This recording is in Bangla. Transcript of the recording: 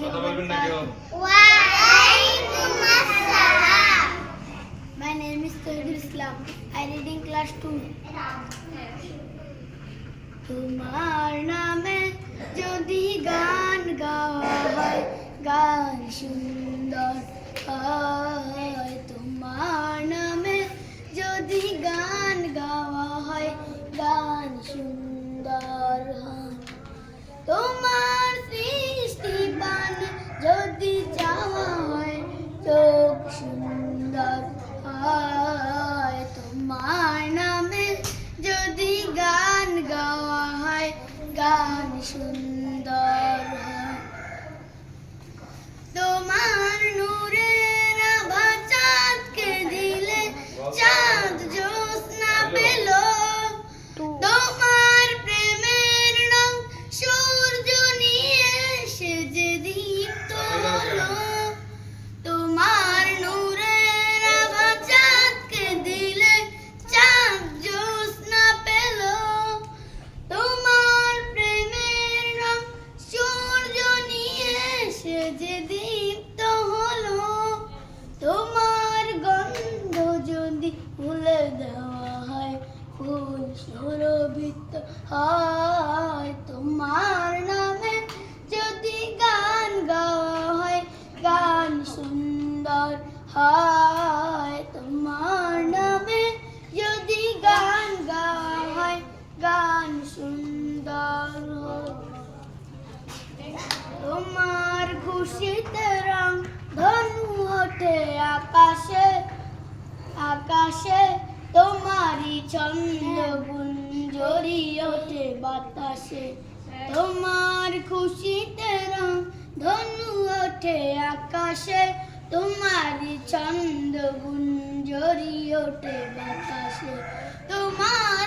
My name is Tawhidul Islam. I read in class 2. তোমার নামে যদি গান গাওয়া হয়, গান সুন্দর হয় তোমার নামে যদি গান গাওয়া হয়, গান সুন্দর হয় তোমার সুরভিত হয়। তোমার নামে যদি গান গাওয়া হয়, গান সুন্দর হয়। তোমার নামে যদি গান গাওয়া হয়, গান সুন্দর তোমার খুশিতে রং ধনু ওঠে আকাশে আকাশে তোমারই ছন্দ গুঞ্জরি ওঠে বাতাসে, তোমার খুশিতে রং ধনু ওঠে আকাশে, তোমারই ছন্দ গুঞ্জরি ওঠে বাতাসে, তোমার